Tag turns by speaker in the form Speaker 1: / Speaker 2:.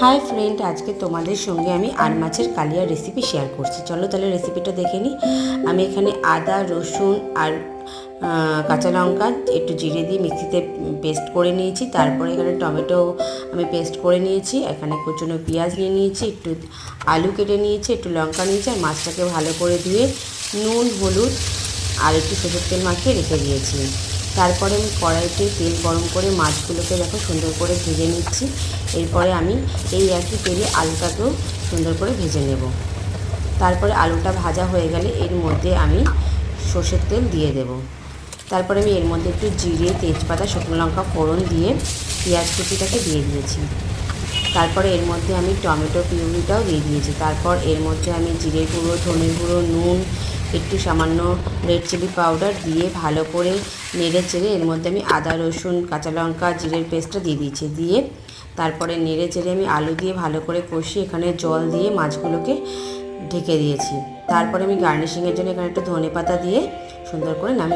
Speaker 1: Hi friend, আজকে তোমাদের সঙ্গে আমি আর মাছের কালিয়া রেসিপি শেয়ার করছি। চলো তাহলে রেসিপিটা দেখে নিই আমি এখানে আদা, রসুন আর কাঁচা লঙ্কা একটু জিরে দিয়ে মিক্সিতে পেস্ট করে নিয়েছি। তারপরে এখানে টমেটো আমি পেস্ট করে নিয়েছি। এখানে কুচনো পেঁয়াজ নিয়ে নিয়েছি, একটু আলু কেটে নিয়েছি, একটু লঙ্কা নিয়েছি আর মাছটাকে ভালো করে ধুয়ে নুন, হলুদ আর একটু সরষের তেল মাখিয়ে রেখে দিয়েছি। তারপরে আমি কড়াইতে তেল গরম করে মাছগুলোকে দেখো সুন্দর করে ভেজে নিচ্ছি। এরপরে আমি এই একই তেলে আলুটাকেও সুন্দর করে ভেজে নেব। তারপরে আলুটা ভাজা হয়ে গেলে এর মধ্যে আমি সর্ষের তেল দিয়ে দেব। তারপরে আমি এর মধ্যে একটু জিরে, তেজপাতা, শুকনো লঙ্কা, ফোড়ন দিয়ে পেঁয়াজ কুচিটাকে দিয়ে দিয়েছি। তারপরে এর মধ্যে আমি টমেটো পিউরিটাও দিয়ে দিয়েছি। তারপর এর মধ্যে আমি জিরে গুঁড়ো, ধনে গুঁড়ো, নুন একটু সামান্য রেড চিলি পাউডার দিয়ে ভালো করে নেড়ে চেড়ে এর মধ্যে আমি আদা, রসুন, কাঁচা লঙ্কা, জিরের পেস্টটা দিয়ে দিয়েছি। দিয়ে তারপরে নেড়ে চেড়ে আমি আলু দিয়ে ভালো করে কষি এখানে জল দিয়ে মাছগুলোকে ঢেকে দিয়েছি। তারপরে আমি গার্নিশিংয়ের জন্য এখানে একটু ধনে পাতা দিয়ে সুন্দর করে নামিয়ে